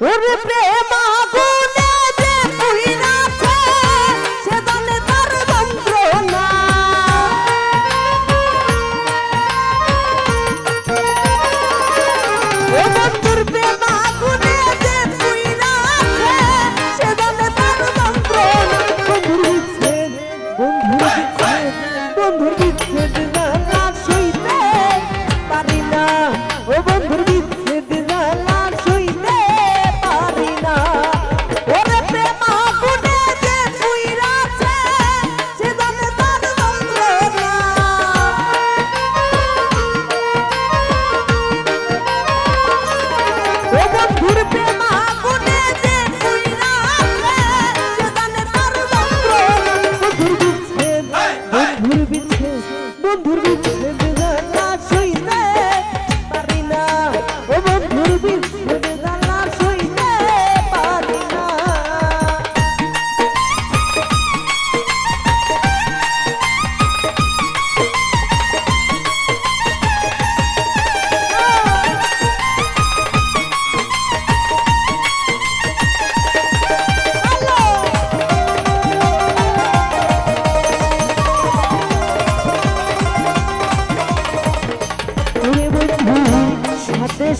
ওরে প্রেম বন্ধুর বিচ্ছেদ জানা সেই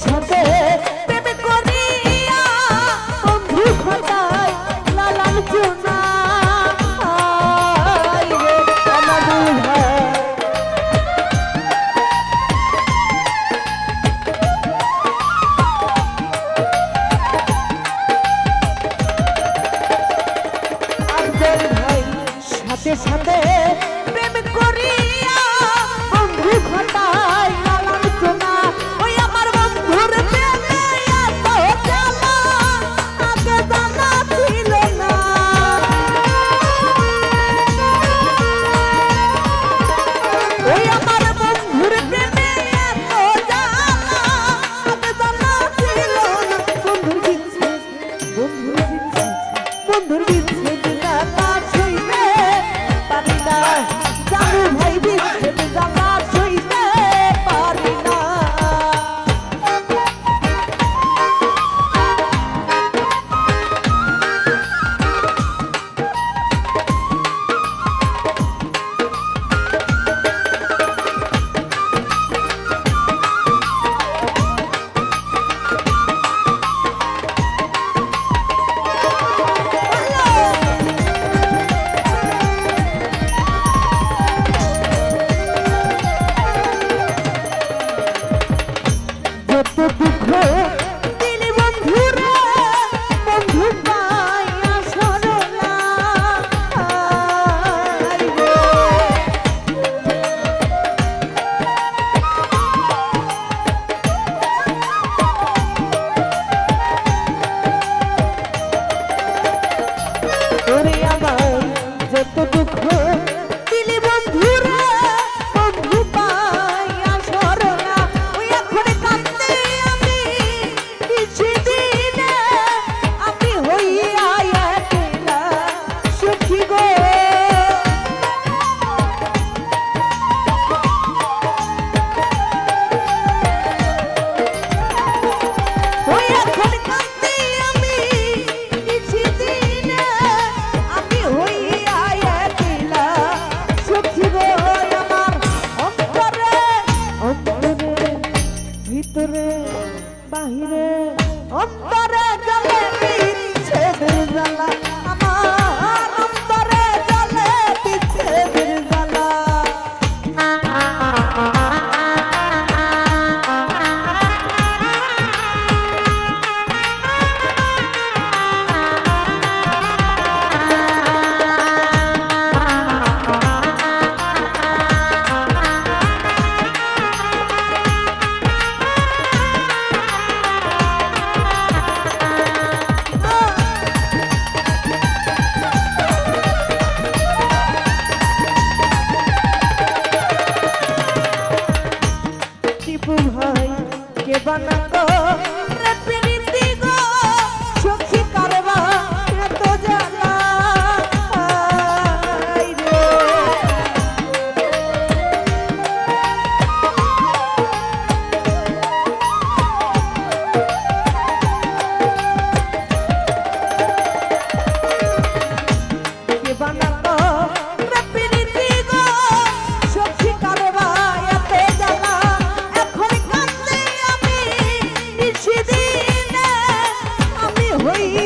সাথে প্রেম করিয়া বন্ধু খোদাই লালাল সাথে সাথে যত দুঃখ টিপু ভাই কে বানাতো? রে Right.